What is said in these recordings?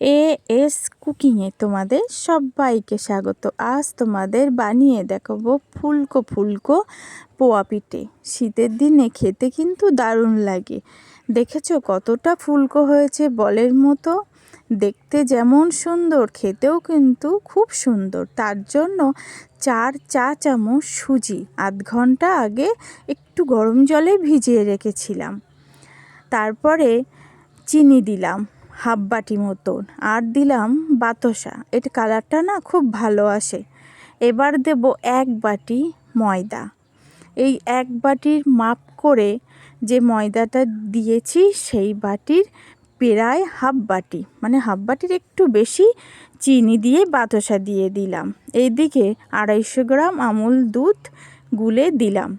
A S কুকিংয়ে তোমাদের সবাইকে স্বাগত। আজ তোমাদের বানিয়ে দেখাবো ফুলকো ফুলকো পোয়া পিঠে। শীতের দিনে খেতে কিন্তু দারুণ লাগে। দেখেছ কতটা ফুলকো হয়েছে বলের মতো? দেখতে যেমন সুন্দর, খেতেও কিন্তু খুব সুন্দর। তার জন্য চার চা চামচ সুজি, আধ ঘণ্টা আগে একটু গরম জলে ভিজিয়ে রেখেছিলাম। তারপরে চিনি দিলাম। হাফ বাটি মতন। আর দিলাম বাতাসা। এটা কালারটা না খুব ভালো আসে। এবার দেব এক বাটি ময়দা। এই এক বাটির মাপ করে যে ময়দাটা দিয়েছি, সেই বাটির প্রায় হাফ বাটি। মানে হাফ বাটির একটু বেশি চিনি দিয়ে বাতাসা দিয়ে দিলাম। এইদিকে আড়াইশো গ্রাম আমুল দুধ গুলে দিলাম।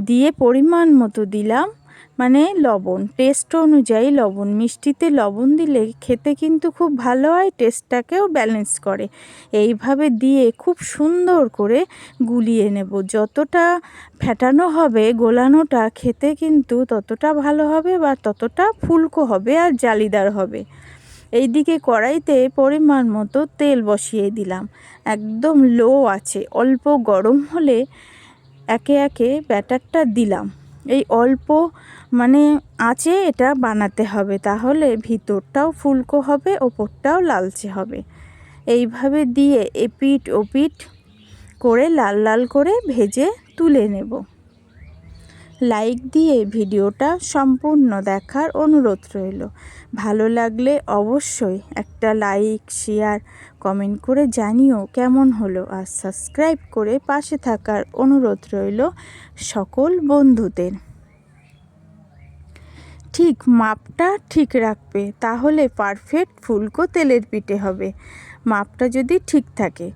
দিয়ে পরিমাণ মতো দিলাম মানে লবণ টেস্ট অনুযায়ী লবণ। মিষ্টিতে লবণ দিলে খেতে কিন্তু খুব ভালো হয় টেস্টটাকেও ব্যালেন্স করে। এইভাবে দিয়ে খুব সুন্দর করে গুলিয়ে নেব। যতটা ফেটানো হবে, গোলানোটা, খেতে কিন্তু ততটা ভালো হবে বা ততটা ফুলকো হবে আর জালিদার হবে। এইদিকে কড়াইতে পরিমাণ মতো তেল বসিয়ে দিলাম। একদম লো আছে, অল্প গরম হলে একে একে ব্যাটারটা দিলাম। এই অল্প মানে আঁচে এটা বানাতে হবে। তাহলে ভিতরটাও ফুলকো হবে, ওপরটাও লালচে হবে। এইভাবে দিয়ে এপিট ওপিট করে লাল লাল করে ভেজে তুলে নেব। লাইক দিয়ে ভিডিওটা সম্পূর্ণ দেখার অনুরোধ রইল। ভালো লাগলে অবশ্যই একটা লাইক শেয়ার কমেন্ট করে জানিও কেমন হলো আর সাবস্ক্রাইব করে পাশে থাকার অনুরোধ রইল সকল বন্ধুদের। ঠিক মাপটা ঠিক রাখবে, তাহলে পারফেক্ট ফুলকো তেলের পিঠে হবে। মাপটা যদি ঠিক থাকে,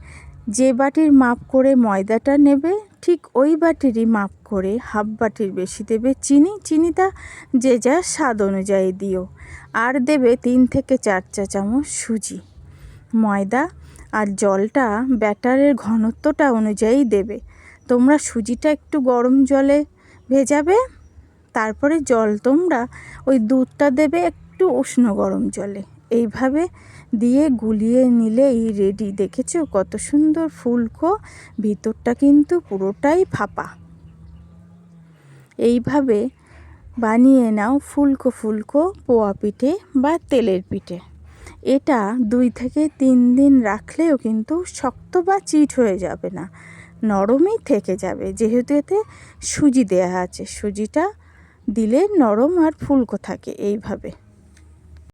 যে বাটির মাপ করে ময়দাটা নেবে ঠিক ওই বাটিরই মাপ করে হাফ বাটির বেশি দেবে চিনি। চিনিটা যে যা স্বাদ অনুযায়ী দিও। আর দেবে তিন থেকে চার চা চামচ সুজি, ময়দা আর জলটা ব্যাটারের ঘনত্বটা অনুযায়ী দেবে। তোমরা সুজিটা একটু গরম জলে ভেজাবে, তারপরে জল তোমরা ওই দুধটা দেবে একটু উষ্ণ গরম জলে। এইভাবে দিয়ে গুলিয়ে নিলেই রেডি দেখেছ কত সুন্দর ফুলকো? ভিতরটা কিন্তু পুরোটাই ফাঁপা। এইভাবে বানিয়ে নাও ফুলকো ফুলকো পোয়া পিঠে বা তেলের পিঠে। এটা দুই থেকে তিন দিন রাখলেও কিন্তু শক্ত বা চিট হয়ে যাবে না, নরমই থেকে যাবে। যেহেতু এতে সুজি দেওয়া আছে, সুজিটা দিলে নরম আর ফুলকো থাকে এইভাবে।